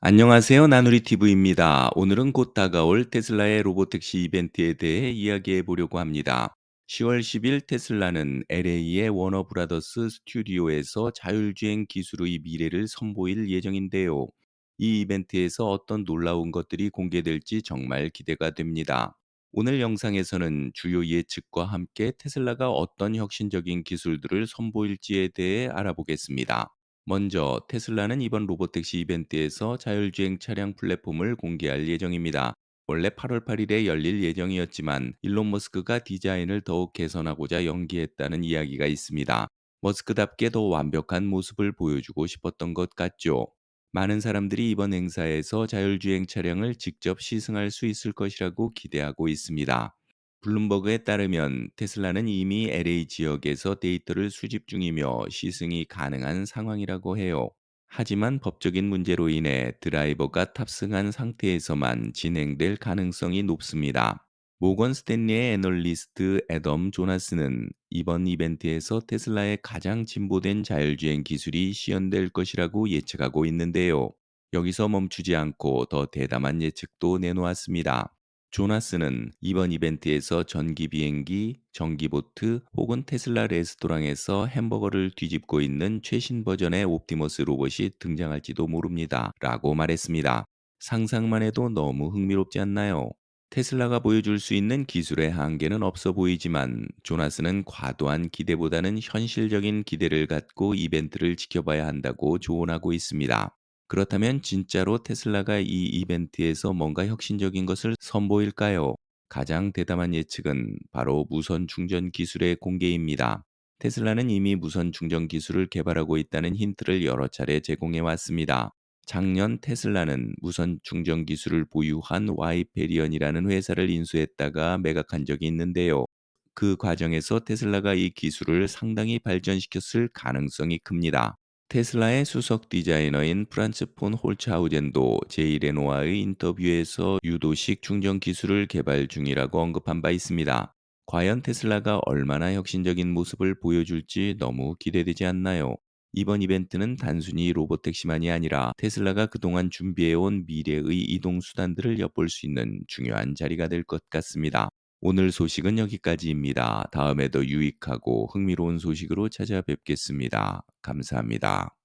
안녕하세요. 나누리 TV입니다. 오늘은 곧 다가올 테슬라의 로보택시 이벤트에 대해 이야기해 보려고 합니다. 10월 10일 테슬라는 LA의 워너 브라더스 스튜디오에서 자율주행 기술의 미래를 선보일 예정인데요. 이 이벤트에서 어떤 놀라운 것들이 공개될지 정말 기대가 됩니다. 오늘 영상에서는 주요 예측과 함께 테슬라가 어떤 혁신적인 기술들을 선보일지에 대해 알아보겠습니다. 먼저 테슬라는 이번 로보택시 이벤트에서 자율주행 차량 플랫폼을 공개할 예정입니다. 원래 8월 8일에 열릴 예정이었지만 일론 머스크가 디자인을 더욱 개선하고자 연기했다는 이야기가 있습니다. 머스크답게 더 완벽한 모습을 보여주고 싶었던 것 같죠. 많은 사람들이 이번 행사에서 자율주행 차량을 직접 시승할 수 있을 것이라고 기대하고 있습니다. 블룸버그에 따르면 테슬라는 이미 LA 지역에서 데이터를 수집 중이며 시승이 가능한 상황이라고 해요. 하지만 법적인 문제로 인해 드라이버가 탑승한 상태에서만 진행될 가능성이 높습니다. 모건 스탠리의 애널리스트 애덤 조나스는 이번 이벤트에서 테슬라의 가장 진보된 자율주행 기술이 시연될 것이라고 예측하고 있는데요. 여기서 멈추지 않고 더 대담한 예측도 내놓았습니다. 조나스는 이번 이벤트에서 전기 비행기, 전기 보트 혹은 테슬라 레스토랑에서 햄버거를 뒤집고 있는 최신 버전의 옵티머스 로봇이 등장할지도 모릅니다. 라고 말했습니다. 상상만 해도 너무 흥미롭지 않나요? 테슬라가 보여줄 수 있는 기술의 한계는 없어 보이지만 조나스는 과도한 기대보다는 현실적인 기대를 갖고 이벤트를 지켜봐야 한다고 조언하고 있습니다. 그렇다면 진짜로 테슬라가 이 이벤트에서 뭔가 혁신적인 것을 선보일까요? 가장 대담한 예측은 바로 무선 충전 기술의 공개입니다. 테슬라는 이미 무선 충전 기술을 개발하고 있다는 힌트를 여러 차례 제공해 왔습니다. 작년 테슬라는 무선 충전 기술을 보유한 와이페리언이라는 회사를 인수했다가 매각한 적이 있는데요. 그 과정에서 테슬라가 이 기술을 상당히 발전시켰을 가능성이 큽니다. 테슬라의 수석 디자이너인 프란츠 폰 홀츠하우젠도 제이레노아의 인터뷰에서 유도식 충전 기술을 개발 중이라고 언급한 바 있습니다. 과연 테슬라가 얼마나 혁신적인 모습을 보여줄지 너무 기대되지 않나요? 이번 이벤트는 단순히 로보택시만이 아니라 테슬라가 그동안 준비해온 미래의 이동 수단들을 엿볼 수 있는 중요한 자리가 될 것 같습니다. 오늘 소식은 여기까지입니다. 다음에도 유익하고 흥미로운 소식으로 찾아뵙겠습니다. 감사합니다.